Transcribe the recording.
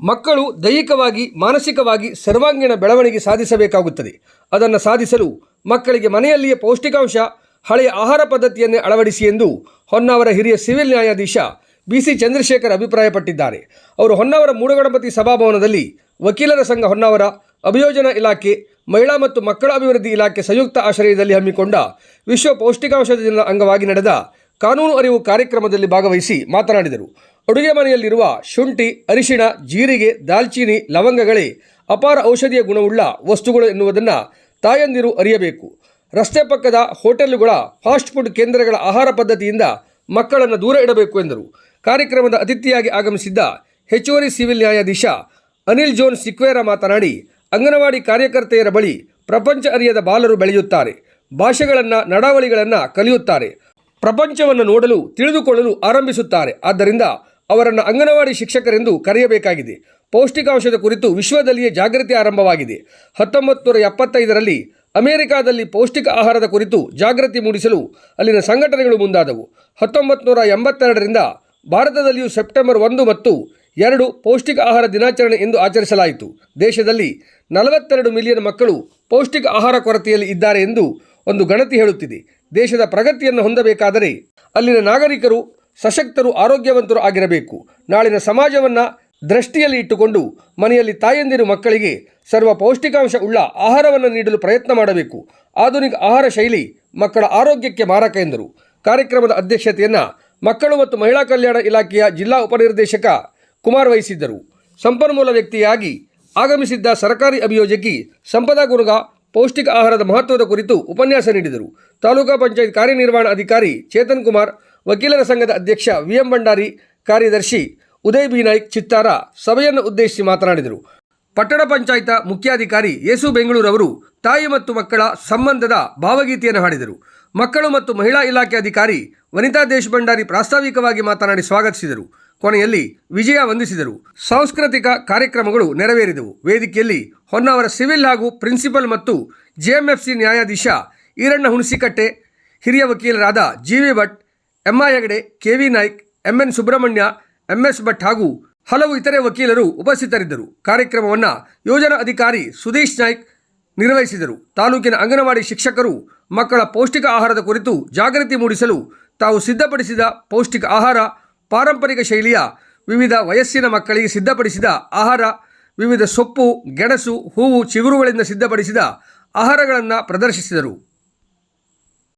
ಮಕ್ಕಳು ದೈಹಿಕವಾಗಿ, ಮಾನಸಿಕವಾಗಿ ಸರ್ವಾಂಗೀಣ ಬೆಳವಣಿಗೆ ಸಾಧಿಸಬೇಕಾಗುತ್ತದೆ. ಅದನ್ನು ಸಾಧಿಸಲು ಮಕ್ಕಳಿಗೆ ಮನೆಯಲ್ಲಿಯೇ ಪೌಷ್ಟಿಕಾಂಶ, ಹಳೆಯ ಆಹಾರ ಪದ್ಧತಿಯನ್ನೇ ಅಳವಡಿಸಿ ಎಂದು ಹೊನ್ನಾವರ ಹಿರಿಯ ಸಿವಿಲ್ ನ್ಯಾಯಾಧೀಶ ಬಿ ಸಿ ಚಂದ್ರಶೇಖರ್ ಅಭಿಪ್ರಾಯಪಟ್ಟಿದ್ದಾರೆ. ಅವರು ಹೊನ್ನಾವರ ಮೂಡಗಣಪತಿ ಸಭಾಭವನದಲ್ಲಿ ವಕೀಲರ ಸಂಘ ಹೊನ್ನಾವರ, ಅಭಿಯೋಜನಾ ಇಲಾಖೆ, ಮಹಿಳಾ ಮತ್ತು ಮಕ್ಕಳ ಅಭಿವೃದ್ಧಿ ಇಲಾಖೆ ಸಂಯುಕ್ತ ಆಶ್ರಯದಲ್ಲಿ ಹಮ್ಮಿಕೊಂಡ ವಿಶ್ವ ಪೌಷ್ಟಿಕಾಂಶ ದಿನದ ಅಂಗವಾಗಿ ನಡೆದ ಕಾನೂನು ಅರಿವು ಕಾರ್ಯಕ್ರಮದಲ್ಲಿ ಭಾಗವಹಿಸಿ ಮಾತನಾಡಿದರು. ಅಡುಗೆ ಮನೆಯಲ್ಲಿರುವ ಶುಂಠಿ, ಅರಿಶಿಣ, ಜೀರಿಗೆ, ದಾಲ್ಚೀನಿ, ಲವಂಗಗಳೇ ಅಪಾರ ಔಷಧೀಯ ಗುಣವುಳ್ಳ ವಸ್ತುಗಳು ಎನ್ನುವುದನ್ನು ತಾಯಂದಿರು ಅರಿಯಬೇಕು. ರಸ್ತೆ ಪಕ್ಕದ ಹೋಟೆಲುಗಳ ಫಾಸ್ಟ್ ಫುಡ್ ಕೇಂದ್ರಗಳ ಆಹಾರ ಪದ್ಧತಿಯಿಂದ ಮಕ್ಕಳನ್ನು ದೂರ ಇಡಬೇಕು ಎಂದರು. ಕಾರ್ಯಕ್ರಮದ ಅತಿಥಿಯಾಗಿ ಆಗಮಿಸಿದ್ದ ಹೆಚ್ಚುವರಿ ಸಿವಿಲ್ ನ್ಯಾಯಾಧೀಶ ಅನಿಲ್ ಜೋನ್ ಸಿಕ್ವೇರ ಮಾತನಾಡಿ, ಅಂಗನವಾಡಿ ಕಾರ್ಯಕರ್ತೆಯರ ಬಳಿ ಪ್ರಪಂಚ ಅರಿಯದ ಬಾಲರು ಬೆಳೆಯುತ್ತಾರೆ, ಭಾಷೆಗಳನ್ನು, ನಡಾವಳಿಗಳನ್ನು ಕಲಿಯುತ್ತಾರೆ, ಪ್ರಪಂಚವನ್ನು ನೋಡಲು, ತಿಳಿದುಕೊಳ್ಳಲು ಆರಂಭಿಸುತ್ತಾರೆ. ಆದ್ದರಿಂದ ಅವರನ್ನು ಅಂಗನವಾಡಿ ಶಿಕ್ಷಕರೆಂದು ಕರೆಯಬೇಕಾಗಿದೆ. ಪೌಷ್ಟಿಕಾಂಶದ ಕುರಿತು ವಿಶ್ವದಲ್ಲಿಯೇ ಜಾಗೃತಿ ಆರಂಭವಾಗಿದೆ. ಹತ್ತೊಂಬತ್ತು ನೂರ ಎಪ್ಪತ್ತೈದರಲ್ಲಿ ಅಮೆರಿಕಾದಲ್ಲಿ ಪೌಷ್ಟಿಕ ಆಹಾರದ ಕುರಿತು ಜಾಗೃತಿ ಮೂಡಿಸಲು ಅಲ್ಲಿನ ಸಂಘಟನೆಗಳು ಮುಂದಾದವು. ಹತ್ತೊಂಬತ್ತು ನೂರ ಎಂಬತ್ತೆರಡರಿಂದ ಭಾರತದಲ್ಲಿಯೂ ಸೆಪ್ಟೆಂಬರ್ ಒಂದು ಮತ್ತು ಎರಡು ಪೌಷ್ಟಿಕ ಆಹಾರ ದಿನಾಚರಣೆ ಎಂದು ಆಚರಿಸಲಾಯಿತು. ದೇಶದಲ್ಲಿ ನಲವತ್ತೆರಡು ಮಿಲಿಯನ್ ಮಕ್ಕಳು ಪೌಷ್ಟಿಕ ಆಹಾರ ಕೊರತೆಯಲ್ಲಿ ಇದ್ದಾರೆ ಎಂದು ಒಂದು ಗಣತಿ ಹೇಳುತ್ತಿದೆ. ದೇಶದ ಪ್ರಗತಿಯನ್ನು ಹೊಂದಬೇಕಾದರೆ ಅಲ್ಲಿನ ನಾಗರಿಕರು ಸಶಕ್ತರು ಆರೋಗ್ಯವಂತರು ಆಗಿರಬೇಕು. ನಾಳಿನ ಸಮಾಜವನ್ನು ದೃಷ್ಟಿಯಲ್ಲಿ ಇಟ್ಟುಕೊಂಡು ಮನೆಯಲ್ಲಿ ತಾಯಂದಿರು ಮಕ್ಕಳಿಗೆ ಸರ್ವ ಪೌಷ್ಟಿಕಾಂಶ ಉಳ್ಳ ಆಹಾರವನ್ನು ನೀಡಲು ಪ್ರಯತ್ನ ಮಾಡಬೇಕು. ಆಧುನಿಕ ಆಹಾರ ಶೈಲಿ ಮಕ್ಕಳ ಆರೋಗ್ಯಕ್ಕೆ ಮಾರಕ ಎಂದರು. ಕಾರ್ಯಕ್ರಮದ ಅಧ್ಯಕ್ಷತೆಯನ್ನು ಮಕ್ಕಳು ಮತ್ತು ಮಹಿಳಾ ಕಲ್ಯಾಣ ಇಲಾಖೆಯ ಜಿಲ್ಲಾ ಉಪನಿರ್ದೇಶಕ ಕುಮಾರ್ ವಹಿಸಿದ್ದರು. ಸಂಪನ್ಮೂಲ ವ್ಯಕ್ತಿಯಾಗಿ ಆಗಮಿಸಿದ್ದ ಸರ್ಕಾರಿ ಅಭಿಯೋಜಕಿ ಸಂಪದಾ ಗುರುಗ ಪೌಷ್ಟಿಕ ಆಹಾರದ ಮಹತ್ವದ ಕುರಿತು ಉಪನ್ಯಾಸ ನೀಡಿದರು. ತಾಲೂಕಾ ಪಂಚಾಯತ್ ಕಾರ್ಯನಿರ್ವಹಣಾಧಿಕಾರಿ ಚೇತನ್ ಕುಮಾರ್ ವಕೀಲರ ಸಂಘದ ಅಧ್ಯಕ್ಷ ವಿ ಎಂ ಭಂಡಾರಿ, ಕಾರ್ಯದರ್ಶಿ ಉದಯ್ ಬಿ. ನಾಯ್ಕ್ ಚಿತ್ತಾರ ಸಭೆಯನ್ನು ಉದ್ದೇಶಿಸಿ ಮಾತನಾಡಿದರು. ಪಟ್ಟಣ ಪಂಚಾಯತ ಮುಖ್ಯಾಧಿಕಾರಿ ಯೇಸು ಬೆಂಗಳೂರು ಅವರು ತಾಯಿ ಮತ್ತು ಮಕ್ಕಳ ಸಂಬಂಧದ ಭಾವಗೀತೆಯನ್ನು ಹಾಡಿದರು. ಮಕ್ಕಳು ಮತ್ತು ಮಹಿಳಾ ಇಲಾಖೆ ಅಧಿಕಾರಿ ವನಿತಾ ದೇಶಭಂಡಾರಿ ಪ್ರಾಸ್ತಾವಿಕವಾಗಿ ಮಾತನಾಡಿ ಸ್ವಾಗತಿಸಿದರು. ಕೊನೆಯಲ್ಲಿ ವಿಜಯ ವಂದಿಸಿದರು. ಸಾಂಸ್ಕೃತಿಕ ಕಾರ್ಯಕ್ರಮಗಳು ನೆರವೇರಿದವು. ವೇದಿಕೆಯಲ್ಲಿ ಹೊನ್ನಾವರ ಸಿವಿಲ್ ಹಾಗೂ ಪ್ರಿನ್ಸಿಪಲ್ ಮತ್ತು ಜೆಎಂಎಫ್ಸಿ ನ್ಯಾಯಾಧೀಶ ಈರಣ್ಣ ಹುಣಸಿಕಟ್ಟೆ, ಹಿರಿಯ ವಕೀಲರಾದ G V Bhat MI Hegde, K V Naik MN Subrahmanya MS Bhat ಹಾಗೂ ಹಲವು ಇತರೆ ವಕೀಲರು ಉಪಸ್ಥಿತರಿದ್ದರು. ಕಾರ್ಯಕ್ರಮವನ್ನು ಯೋಜನಾ ಅಧಿಕಾರಿ ಸುದೇಶ್ ನಾಯ್ಕ್ ನಿರ್ವಹಿಸಿದರು. ತಾಲೂಕಿನ ಅಂಗನವಾಡಿ ಶಿಕ್ಷಕರು ಮಕ್ಕಳ ಪೌಷ್ಟಿಕ ಆಹಾರದ ಕುರಿತು ಜಾಗೃತಿ ಮೂಡಿಸಲು ತಾವು ಸಿದ್ಧಪಡಿಸಿದ ಪೌಷ್ಟಿಕ ಆಹಾರ, ಪಾರಂಪರಿಕ ಶೈಲಿಯ ವಿವಿಧ ವಯಸ್ಸಿನ ಮಕ್ಕಳಿಗೆ ಸಿದ್ಧಪಡಿಸಿದ ಆಹಾರ, ವಿವಿಧ ಸೊಪ್ಪು, ಗೆಣಸು, ಹೂವು, ಚಿಗುರುಗಳಿಂದ ಸಿದ್ಧಪಡಿಸಿದ ಆಹಾರಗಳನ್ನು ಪ್ರದರ್ಶಿಸಿದರು.